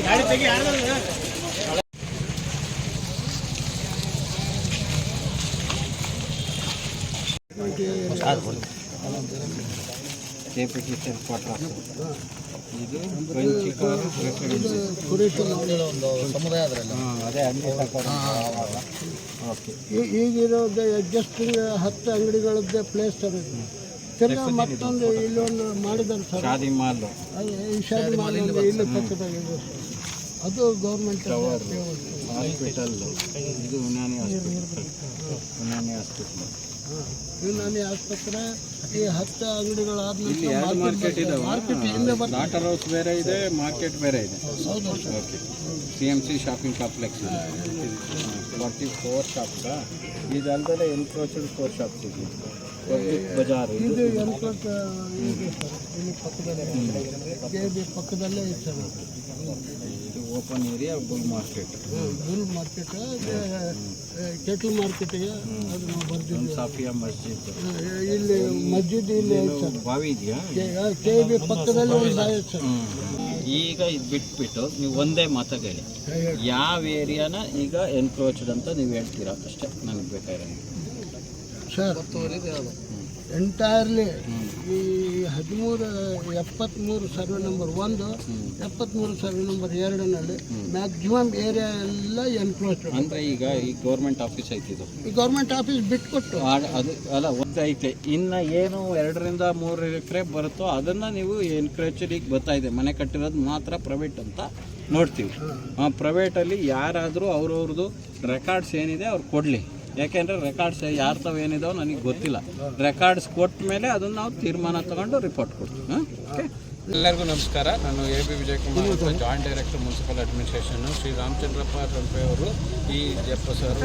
ಗಾಡಿ ತೆಗಿ ಯಾರ್ದಲ್ಲ ಅದು ಕೆಪಿಟಿಷನ್ ಕ್ವಾರ್ಟರ್ಸ್ ಇದು ಫ್ರೆಂಚ್ ರೆಸಿಡೆನ್ಸಿ ಕುರಿತು ಒಂದು ಸಮುದಾಯ ಅದರಲ್ಲಿ ಅದೇ ಅಂಗಡಿ ಓಕೆ ಈ- ಈಗಿರೋದು ಜಸ್ಟ್ ಹತ್ತು ಅಂಗಡಿಗಳದ್ದೇ ಪ್ಲೇಸ್ ಸರ್ ತಿರ್ಗಾ ಮತ್ತೊಂದು ಇಲ್ಲೊಂದು ಮಾಡಿದ್ದಾರೆ ಸರ್. ಶಾದಿ ಮಾಲ್. ಅದು ಈ ಶಾದಿ ಮಾಲ್ ಇಲ್ಲಿ ಪಕ್ಕದಾಗಿದೆ ಸರ್. ಅದು ಗೌರ್ಮೆಂಟ್ ಹಾಸ್ಪಿಟಲ್ ಇದು ಉನಾನಿ ಹಾಸ್ಪಿಟಲ್ ಉನಾನಿ ಹಾಸ್ಪಿಟಲ್ ಯುನಾನಿ ಆಸ್ಪತ್ರೆ ಈ ಹತ್ತು ಅಂಗಡಿಗಳಾದ ಇಲ್ಲಿ ಎರಡು ಮಾರ್ಕೆಟ್ ಇದೆ. ಮಾರ್ಕೆಟ್ ಹಿಂದೆ ಬರ್ತಾ ಲಾಟರ್ ಹೌಸ್ ಬೇರೆ ಇದೆ ಮಾರ್ಕೆಟ್ ಬೇರೆ ಇದೆ. Okay C M C shopping complex ಇದೆ. ಫಾರ್ಟಿ ಫೋರ್ ಶಾಪ್ಸಾ ಇದಲ್ದಲೆ ಎನ್ಕ್ರೋಚಡ್ ಫೋರ್ ಶಾಪ್ಸ್ ಇದೆ. ಬಜಾರ್ ಇದು. ಎನ್ಕೋಟ್ ಇಲ್ಲಿ ಪಕ್ಕದಲ್ಲೇ ಪಕ್ಕದಲ್ಲೇ sir open area bull market. Bull market cattle ಮಾರ್ಕೆಟಿಗೆ ಅದು ನಾವು ಬರ್ದಿದ್ವಿ ಸಾಫಿಯಾ ಮಸ್ಜಿದ್. ಇಲ್ಲಿ ಮಸ್ಜಿದ್ ಇಲ್ಲಿ ಬಾವಿ ಇದೆಯಾ? ಕೆ ಬಿ ಪಕ್ಕದಲ್ಲಿ ಒಂದು ಆಯ್ತು ಸರ್. ಈಗ ಇದು ಬಿಟ್ಬಿಟ್ಟು ನೀವು ಒಂದೇ ಮಾತಾಗೇಳಿ ಯಾವ ಏರಿಯಾನ ಈಗ ಎನ್ಕ್ರೋಚ್ಡ್ ಅಂತ ನೀವು ಹೇಳ್ತೀರಾ? ಅಷ್ಟೇ ನನಗೆ ಬೇಕಾಗಿರೋದು. ಸರ್. ಎಂಟೈರ್ಲಿ ಈ ಹದಿಮೂರು ಎಪ್ಪತ್ತ್ಮೂರು ಸರ್ವೆ ನಂಬರ್ ಒಂದು ಎಪ್ಪತ್ತ್ಮೂರು ಸರ್ವೆ ನಂಬರ್ ಎರಡನಲ್ಲಿ ಮ್ಯಾಕ್ಸಿಮಮ್ ಏರಿಯಾ ಎಲ್ಲ ಎನ್ಕ್ಲೋಸ್ ಅಂದರೆ ಈಗ ಈ ಗೌರ್ಮೆಂಟ್ ಆಫೀಸ್ ಐತಿ ಇದು. ಈ ಗೌರ್ಮೆಂಟ್ ಆಫೀಸ್ ಬಿಟ್ಕೊಟ್ಟು. ಅದು ಅಲ್ಲ ಒಂದು ಐತೆ. ಇನ್ನು ಏನು ಎರಡರಿಂದ ಮೂರು ಎಕರೆ ಬರುತ್ತೋ ಅದನ್ನು ನೀವು ಎನ್ಕ್ರೋಚರಿಗೆ ಬರ್ತಾ ಇದೆ. ಮನೆ ಕಟ್ಟಿರೋದು ಮಾತ್ರ ಪ್ರೈವೇಟ್ ಅಂತ ನೋಡ್ತೀವಿ. ಆ ಪ್ರೈವೇಟಲ್ಲಿ ಯಾರಾದರೂ ಅವ್ರವ್ರದ್ದು ರೆಕಾರ್ಡ್ಸ್ ಏನಿದೆ ಅವ್ರು ಕೊಡಲಿ. ಯಾಕೆಂದರೆ ರೆಕಾರ್ಡ್ಸ್ ಯಾರ ತಾವು ಏನಿದಾವೆ ನನಗೆ ಗೊತ್ತಿಲ್ಲ. ರೆಕಾರ್ಡ್ಸ್ ಕೊಟ್ಟ ಮೇಲೆ ಅದನ್ನು ನಾವು ತೀರ್ಮಾನ ತಗೊಂಡು ರಿಪೋರ್ಟ್ ಕೊಡ್ತೀವಿ. ಓಕೆ ಎಲ್ಲರಿಗೂ ನಮಸ್ಕಾರ. ನಾನು A B Vijayakumar joint director municipal administration Shri Ramachandrappa ರಂಪೆ ಅವರು ಈ ಎಪ್ಪ ಸರ್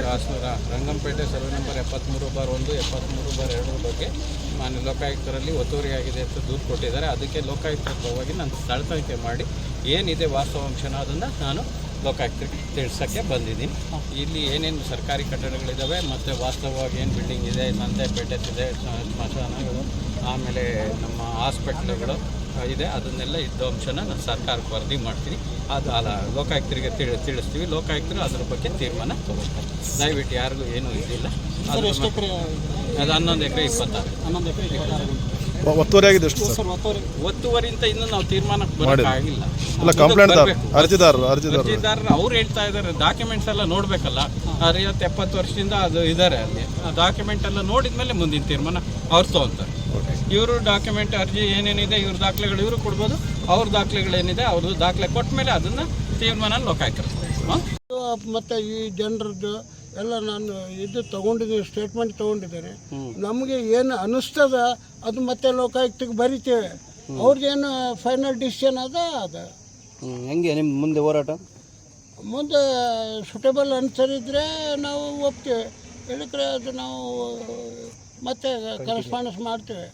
ರಂಗಂಪೇಟೆ ಸರ್ವೆ ನಂಬರ್ ಎಪ್ಪತ್ತ್ಮೂರು ಬಾರ್ ಒಂದು ಎಪ್ಪತ್ತ್ಮೂರು ಬಾರ್ ಎರಡರ ಬಗ್ಗೆ ಮಾನ್ಯ ಲೋಕಾಯುಕ್ತರಲ್ಲಿ ಒತ್ತುವರಿಯಾಗಿದೆ ಅಂತ ದೂರು ಕೊಟ್ಟಿದ್ದಾರೆ. ಅದಕ್ಕೆ ಲೋಕಾಯುಕ್ತ ಹೋಗಿ ನಾನು ಸ್ಥಳ ಮಾಡಿ ಏನಿದೆ ವಾಸ್ತವಾಂಶನ ಅದನ್ನು ನಾನು ಲೋಕಾಯುಕ್ತರಿಗೆ ತಿಳಿಸೋಕ್ಕೆ ಬಂದಿದ್ದೀನಿ. ಇಲ್ಲಿ ಏನೇನು ಸರ್ಕಾರಿ ಕಟ್ಟಡಗಳಿದ್ದಾವೆ ಮತ್ತು ವಾಸ್ತವವಾಗಿ ಏನು ಬಿಲ್ಡಿಂಗ್ ಇದೆ ನಂದೆ ಇದೆ ಸ್ಮಶಾನಗಳು ಆಮೇಲೆ ನಮ್ಮ ಹಾಸ್ಪಿಟ್ಲ್ಗಳು ಇದೆ ಅದನ್ನೆಲ್ಲ ಇದ್ದ ಅಂಶನ ನಾನು ಸರ್ಕಾರಕ್ಕೆ ವರದಿ ಮಾಡ್ತೀನಿ. ಅದು ಅಲ್ಲ ಲೋಕಾಯುಕ್ತರಿಗೆ ತಿಳಿ ತಿಳಿಸ್ತೀವಿ. ಲೋಕಾಯುಕ್ತರು ಅದ್ರ ಬಗ್ಗೆ ತೀರ್ಮಾನ ತಗೋತಾರೆ ದಯವಿಟ್ಟು ಯಾರಿಗೂ ಏನೂ ಇದಿಲ್ಲ. ಅದು ಅದು ಹನ್ನೊಂದು ಎಕರೆ ಇಪ್ಪತ್ತಾರು. ಹನ್ನೊಂದು ಎಕರೆ ಒತ್ತುವರಿ ಆಗಿದೆ ಎಷ್ಟು ಸರ್? ಒತ್ತುವರಿಯಿಂದ ಇನ್ನೂ ನಾವು ತೀರ್ಮಾನಕ್ಕೆ ಬರೋಕ್ಕಾಗಿಲ್ಲ. ಇಲ್ಲ ಕಂಪ್ಲೇಂಟ್ದಾರ ಅರ್ಜಿದಾರರು ಅರ್ಜಿದಾರರು. ಅರ್ಜಿದಾರರು ಅವ್ರು ಹೇಳ್ತಾ ಇದ್ದಾರೆ. ಡಾಕ್ಯುಮೆಂಟ್ಸ್ ಎಲ್ಲ ನೋಡಬೇಕಲ್ಲ. ಐವತ್ತು ಎಪ್ಪತ್ತು ವರ್ಷದಿಂದ ಅದು ಇದ್ದಾರೆ ಅಲ್ಲಿ. ಆ ಡಾಕ್ಯುಮೆಂಟ್ ಎಲ್ಲ ನೋಡಿದ್ಮೇಲೆ ಮುಂದಿನ ತೀರ್ಮಾನ ಅವ್ರು ತೊಗೊಳ್ತಾರೆ ಇವರು ಡಾಕ್ಯುಮೆಂಟ್ ಅರ್ಜಿ ಏನೇನಿದೆ ಇವ್ರ ದಾಖಲೆಗಳು ಇವರು ಕೊಡ್ಬೋದು. ಅವ್ರ ದಾಖಲೆಗಳೇನಿದೆ ಅವ್ರದ್ದು ದಾಖಲೆ ಕೊಟ್ಟ ಮೇಲೆ ಅದನ್ನು ತೀರ್ಮಾನ ಲೋಕಾಯ್ತಾರೆ ಮತ್ತು ಈ ಜನರದ್ದು ಎಲ್ಲ ನಾನು ಇದು ತೊಗೊಂಡಿದ್ದೀನಿ ಸ್ಟೇಟ್ಮೆಂಟ್ ತೊಗೊಂಡಿದ್ದೇನೆ. ನಮಗೆ ಏನು ಅನ್ನಿಸ್ತದ ಅದು ಮತ್ತೆ ಲೋಕಾಯುಕ್ತಕ್ಕೆ ಬರಿತೇವೆ. ಅವ್ರದ್ದೇನು ಫೈನಲ್ ಡಿಸಿಷನ್ ಅದ ಅದ. ಹೆಂಗೆ ನಿಮ್ಮ ಮುಂದೆ ಹೋರಾಟ? ಮುಂದೆ ಸುಟೇಬಲ್ ಅನ್ಸರಿದ್ರೆ ನಾವು ಒಪ್ತೇವೆ. ಹೇಳಿದ್ರೆ ಅದು ನಾವು ಮತ್ತೆ ಕರೆಸ್ಪಾಂಡೆನ್ಸ್ ಮಾಡ್ತೇವೆ.